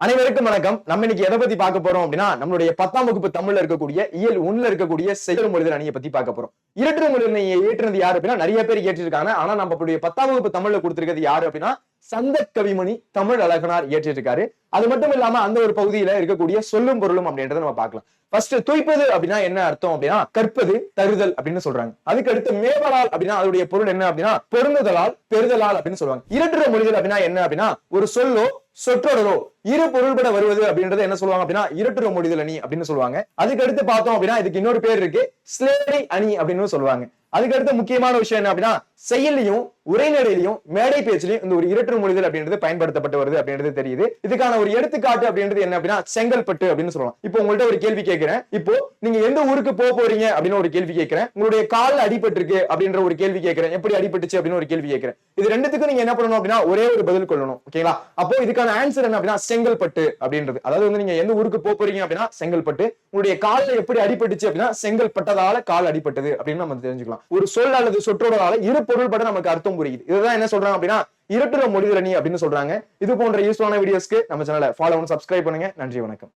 அனைவருக்கும் வணக்கம். நம்ம இன்னைக்கு எதை பத்தி பார்க்க போறோம் அப்படின்னா நம்மளுடைய பத்தாம் வகுப்பு தமிழ்ல இருக்கக்கூடிய இயல் ஒண்ணுல இருக்கக்கூடிய செயல் மொழிதல் அணியை பத்தி பார்க்க போறோம். இரட்டு மொழிதல் அணியை ஏற்றுனது யாரு அப்படின்னா நிறைய பேர் ஏற்றிருக்காங்க ஆனா நம்மளுடைய பத்தாம் வகுப்பு தமிழ்ல கொடுத்திருக்கிறது யாரு அப்படின்னா சந்த கவிமணி தமிழ் அழகனார் இயற்றிருக்காரு அது மட்டும் இல்லாம அந்த ஒரு பகுதியில இருக்கக்கூடிய சொல்லும் பொருளும் அப்படின்றத நம்ம பார்க்கலாம். ஃபர்ஸ்ட் துய்ப்பது அப்படின்னா என்ன அர்த்தம் அப்படின்னா கற்பது தருதல் அப்படின்னு சொல்றாங்க. அதுக்கு அடுத்து மேவலால் அப்படின்னா அதோடைய பொருள் என்ன அப்படின்னா பொருந்துதலால் பெறுதலால் அப்படின்னு சொல்லுவாங்க. இரட்டுற மொழிகள் அப்படின்னா என்ன அப்படின்னா ஒரு சொல்லோ சொற்றொடரோ இரு பொருள்பட வருவது அப்படின்றது என்ன சொல்லுவாங்க அப்படின்னா இரட்டுற மொழிதல் அணி அப்படின்னு சொல்லுவாங்க. அதுக்கு அடுத்து பார்த்தோம் அப்படின்னா இதுக்கு இன்னொரு பேர் இருக்கு ஸ்லேடை அணி அப்படின்னு சொல்லுவாங்க. அதுக்கு அடுத்த முக்கியமான விஷயம் என்ன அப்படின்னா செயலையும் உரைநடையிலையும் மேடை பேச்சிலையும் இந்த ஒரு இரட்டு மொழிதல் அப்படின்றது பயன்படுத்தப்பட்டு வருது அப்படின்றது தெரியுது. இதுக்கான ஒரு எடுத்துக்காட்டு அப்படின்றது என்ன அப்படின்னா செங்கல்பட்டு அப்படின்னு சொல்லலாம். இப்போ உங்கள்ட்ட ஒரு கேள்வி கேட்கிறேன். இப்போ நீங்க எந்த ஊருக்கு போக போறீங்க அப்படின்னு ஒரு கேள்வி கேட்கிறேன். உங்களுடைய கால் அடிபட்டு இருக்கு அப்படின்ற ஒரு கேள்வி கேட்கிறேன். எப்படி அடிபட்டுச்சு அப்படின்னு ஒரு கேள்வி கேட்கிறேன். இது ரெண்டுத்துக்கும் நீங்க என்ன பண்ணணும் அப்படின்னா ஒரே ஒரு பதில் கொள்ளணும். ஓகேங்களா அப்போ இதுக்கான ஆன்சர் என்ன அப்படின்னா செங்கல்பட்டு அப்படின்றது. அதாவது வந்து நீங்க எந்த ஊருக்கு போக போறீங்க அப்படின்னா செங்கல்பட்டு. உங்களுடைய காலில் எப்படி அடிபட்டுச்சு அப்படின்னா செங்கல்பட்டதால கால் அடிபட்டது அப்படின்னு நம்ம தெரிஞ்சுக்கலாம். ஒரு சொல் அல்லது சொற்றொடரால இரு பொருள்பட நமக்கு அர்த்தம் புரியுது. இதுதான் என்ன சொல்றாங்க அப்படின்னா இருட்டுற மொழிதல் அப்படின்னு சொல்றாங்க. இது போன்ற யூஸ்ஃபுல்லான வீடியோஸ்க்கு நம்ம சேனலை ஃபாலோ பண்ணி சப்ஸ்கிரைப் பண்ணுங்க. நன்றி வணக்கம்.